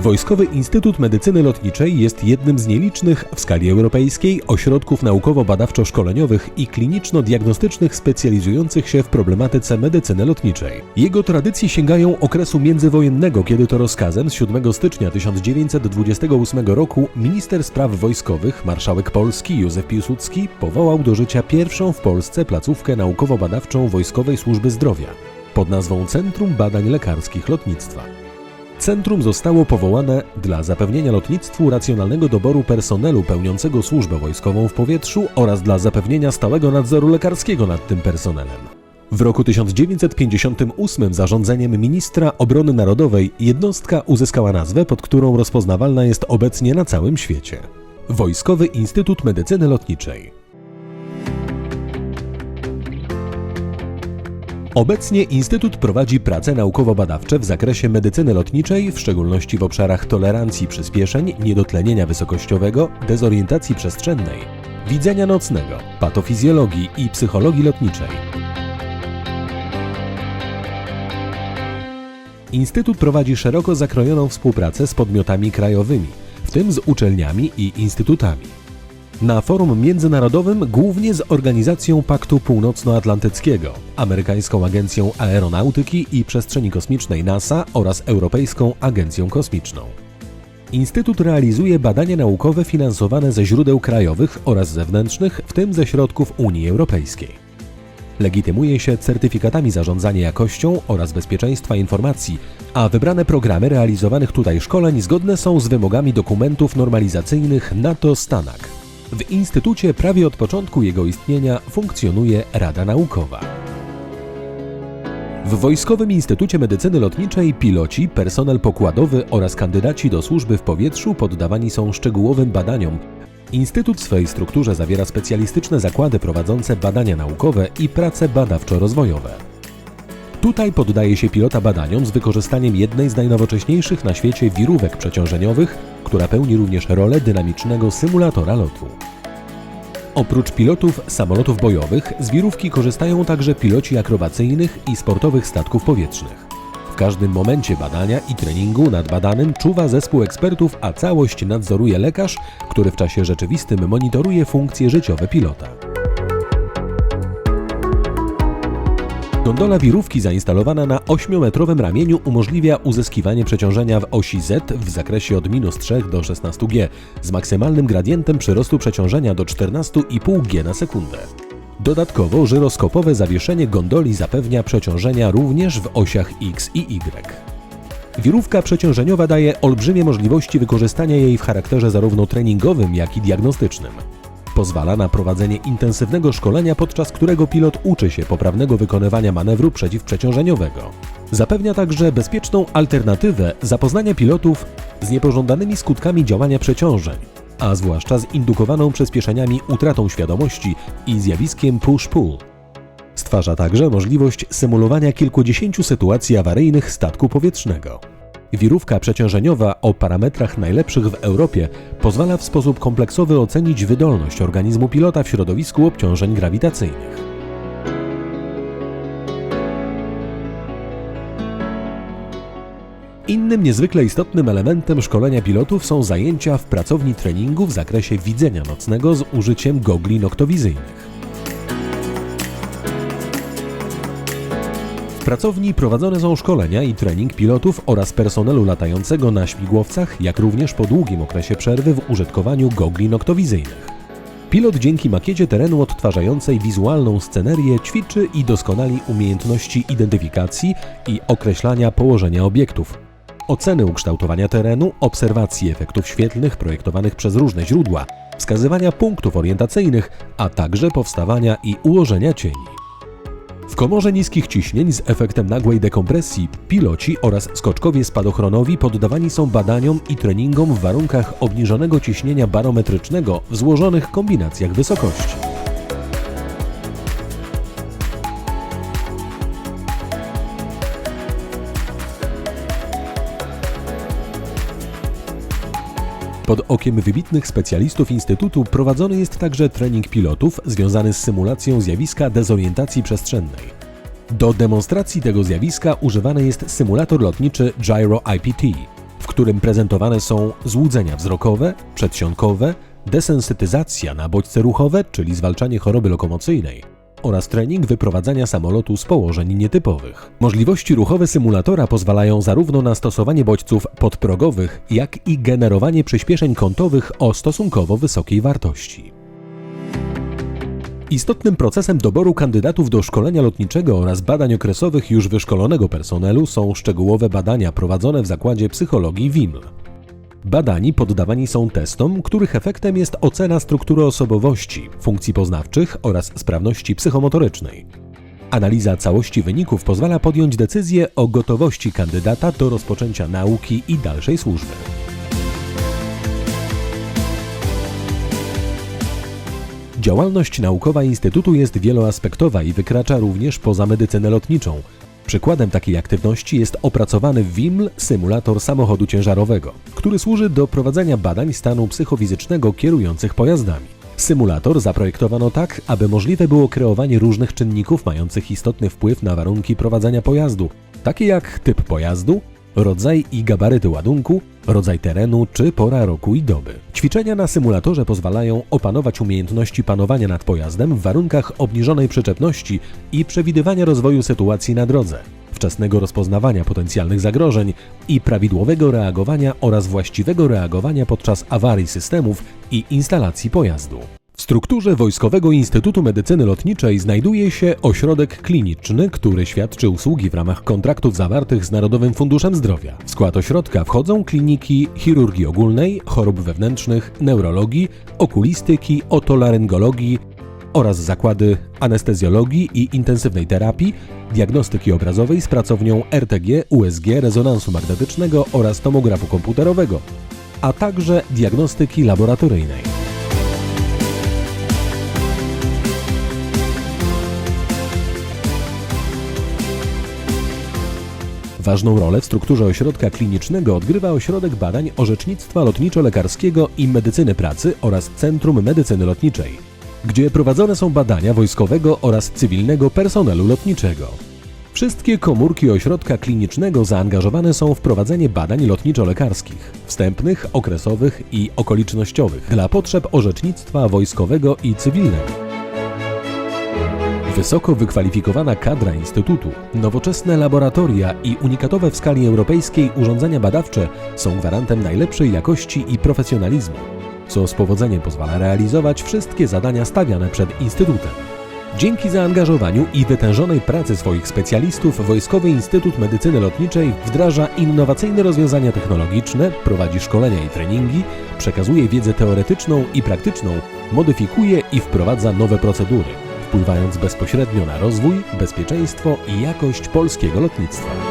Wojskowy Instytut Medycyny Lotniczej jest jednym z nielicznych w skali europejskiej ośrodków naukowo-badawczo-szkoleniowych i kliniczno-diagnostycznych specjalizujących się w problematyce medycyny lotniczej. Jego tradycje sięgają okresu międzywojennego, kiedy to rozkazem z 7 stycznia 1928 roku minister spraw wojskowych, marszałek Polski Józef Piłsudski powołał do życia pierwszą w Polsce placówkę naukowo-badawczą Wojskowej Służby Zdrowia pod nazwą Centrum Badań Lekarskich Lotnictwa. Centrum zostało powołane dla zapewnienia lotnictwu racjonalnego doboru personelu pełniącego służbę wojskową w powietrzu oraz dla zapewnienia stałego nadzoru lekarskiego nad tym personelem. W roku 1958 zarządzeniem ministra obrony narodowej jednostka uzyskała nazwę, pod którą rozpoznawalna jest obecnie na całym świecie. Wojskowy Instytut Medycyny Lotniczej. Obecnie Instytut prowadzi prace naukowo-badawcze w zakresie medycyny lotniczej, w szczególności w obszarach tolerancji przyspieszeń, niedotlenienia wysokościowego, dezorientacji przestrzennej, widzenia nocnego, patofizjologii i psychologii lotniczej. Instytut prowadzi szeroko zakrojoną współpracę z podmiotami krajowymi, w tym z uczelniami i instytutami. Na forum międzynarodowym głównie z Organizacją Paktu Północnoatlantyckiego, Amerykańską Agencją Aeronautyki i Przestrzeni Kosmicznej NASA oraz Europejską Agencją Kosmiczną. Instytut realizuje badania naukowe finansowane ze źródeł krajowych oraz zewnętrznych, w tym ze środków Unii Europejskiej. Legitymuje się certyfikatami zarządzania jakością oraz bezpieczeństwa informacji, a wybrane programy realizowanych tutaj szkoleń zgodne są z wymogami dokumentów normalizacyjnych NATO-STANAG. W Instytucie prawie od początku jego istnienia funkcjonuje Rada Naukowa. W Wojskowym Instytucie Medycyny Lotniczej piloci, personel pokładowy oraz kandydaci do służby w powietrzu poddawani są szczegółowym badaniom. Instytut w swej strukturze zawiera specjalistyczne zakłady prowadzące badania naukowe i prace badawczo-rozwojowe. Tutaj poddaje się pilota badaniom z wykorzystaniem jednej z najnowocześniejszych na świecie wirówek przeciążeniowych, która pełni również rolę dynamicznego symulatora lotu. Oprócz pilotów samolotów bojowych, z wirówki korzystają także piloci akrobacyjnych i sportowych statków powietrznych. W każdym momencie badania i treningu nad badanym czuwa zespół ekspertów, a całość nadzoruje lekarz, który w czasie rzeczywistym monitoruje funkcje życiowe pilota. Gondola wirówki zainstalowana na 8-metrowym ramieniu umożliwia uzyskiwanie przeciążenia w osi Z w zakresie od minus 3 do 16 G z maksymalnym gradientem przyrostu przeciążenia do 14,5 G na sekundę. Dodatkowo żyroskopowe zawieszenie gondoli zapewnia przeciążenia również w osiach X i Y. Wirówka przeciążeniowa daje olbrzymie możliwości wykorzystania jej w charakterze zarówno treningowym, jak i diagnostycznym. Pozwala na prowadzenie intensywnego szkolenia, podczas którego pilot uczy się poprawnego wykonywania manewru przeciwprzeciążeniowego. Zapewnia także bezpieczną alternatywę zapoznania pilotów z niepożądanymi skutkami działania przeciążeń, a zwłaszcza z indukowaną przyspieszeniami utratą świadomości i zjawiskiem push-pull. Stwarza także możliwość symulowania kilkudziesięciu sytuacji awaryjnych statku powietrznego. Wirówka przeciążeniowa o parametrach najlepszych w Europie pozwala w sposób kompleksowy ocenić wydolność organizmu pilota w środowisku obciążeń grawitacyjnych. Innym niezwykle istotnym elementem szkolenia pilotów są zajęcia w pracowni treningu w zakresie widzenia nocnego z użyciem gogli noktowizyjnych. W pracowni prowadzone są szkolenia i trening pilotów oraz personelu latającego na śmigłowcach, jak również po długim okresie przerwy w użytkowaniu gogli noktowizyjnych. Pilot dzięki makiecie terenu odtwarzającej wizualną scenerię ćwiczy i doskonali umiejętności identyfikacji i określania położenia obiektów, oceny ukształtowania terenu, obserwacji efektów świetlnych projektowanych przez różne źródła, wskazywania punktów orientacyjnych, a także powstawania i ułożenia cieni. W komorze niskich ciśnień z efektem nagłej dekompresji piloci oraz skoczkowie spadochronowi poddawani są badaniom i treningom w warunkach obniżonego ciśnienia barometrycznego w złożonych kombinacjach wysokości. Pod okiem wybitnych specjalistów Instytutu prowadzony jest także trening pilotów związany z symulacją zjawiska dezorientacji przestrzennej. Do demonstracji tego zjawiska używany jest symulator lotniczy Gyro IPT, w którym prezentowane są złudzenia wzrokowe, przedsionkowe, desensytyzacja na bodźce ruchowe, czyli zwalczanie choroby lokomocyjnej oraz trening wyprowadzania samolotu z położeń nietypowych. Możliwości ruchowe symulatora pozwalają zarówno na stosowanie bodźców podprogowych, jak i generowanie przyspieszeń kątowych o stosunkowo wysokiej wartości. Istotnym procesem doboru kandydatów do szkolenia lotniczego oraz badań okresowych już wyszkolonego personelu są szczegółowe badania prowadzone w zakładzie psychologii WIML. Badani poddawani są testom, których efektem jest ocena struktury osobowości, funkcji poznawczych oraz sprawności psychomotorycznej. Analiza całości wyników pozwala podjąć decyzję o gotowości kandydata do rozpoczęcia nauki i dalszej służby. Działalność naukowa Instytutu jest wieloaspektowa i wykracza również poza medycynę lotniczą. Przykładem takiej aktywności jest opracowany WIML symulator samochodu ciężarowego, który służy do prowadzenia badań stanu psychofizycznego kierujących pojazdami. Symulator zaprojektowano tak, aby możliwe było kreowanie różnych czynników mających istotny wpływ na warunki prowadzenia pojazdu, takie jak typ pojazdu, rodzaj i gabaryty ładunku, rodzaj terenu czy pora roku i doby. Ćwiczenia na symulatorze pozwalają opanować umiejętności panowania nad pojazdem w warunkach obniżonej przyczepności i przewidywania rozwoju sytuacji na drodze, wczesnego rozpoznawania potencjalnych zagrożeń i prawidłowego reagowania oraz właściwego reagowania podczas awarii systemów i instalacji pojazdu. W strukturze Wojskowego Instytutu Medycyny Lotniczej znajduje się ośrodek kliniczny, który świadczy usługi w ramach kontraktów zawartych z Narodowym Funduszem Zdrowia. W skład ośrodka wchodzą kliniki chirurgii ogólnej, chorób wewnętrznych, neurologii, okulistyki, otolaryngologii oraz zakłady anestezjologii i intensywnej terapii, diagnostyki obrazowej z pracownią RTG, USG, rezonansu magnetycznego oraz tomografu komputerowego, a także diagnostyki laboratoryjnej. Ważną rolę w strukturze ośrodka klinicznego odgrywa Ośrodek Badań Orzecznictwa Lotniczo-Lekarskiego i Medycyny Pracy oraz Centrum Medycyny Lotniczej, gdzie prowadzone są badania wojskowego oraz cywilnego personelu lotniczego. Wszystkie komórki ośrodka klinicznego zaangażowane są w prowadzenie badań lotniczo-lekarskich, wstępnych, okresowych i okolicznościowych dla potrzeb orzecznictwa wojskowego i cywilnego. Wysoko wykwalifikowana kadra Instytutu, nowoczesne laboratoria i unikatowe w skali europejskiej urządzenia badawcze są gwarantem najlepszej jakości i profesjonalizmu, co z powodzeniem pozwala realizować wszystkie zadania stawiane przed Instytutem. Dzięki zaangażowaniu i wytężonej pracy swoich specjalistów Wojskowy Instytut Medycyny Lotniczej wdraża innowacyjne rozwiązania technologiczne, prowadzi szkolenia i treningi, przekazuje wiedzę teoretyczną i praktyczną, modyfikuje i wprowadza nowe procedury wpływając bezpośrednio na rozwój, bezpieczeństwo i jakość polskiego lotnictwa.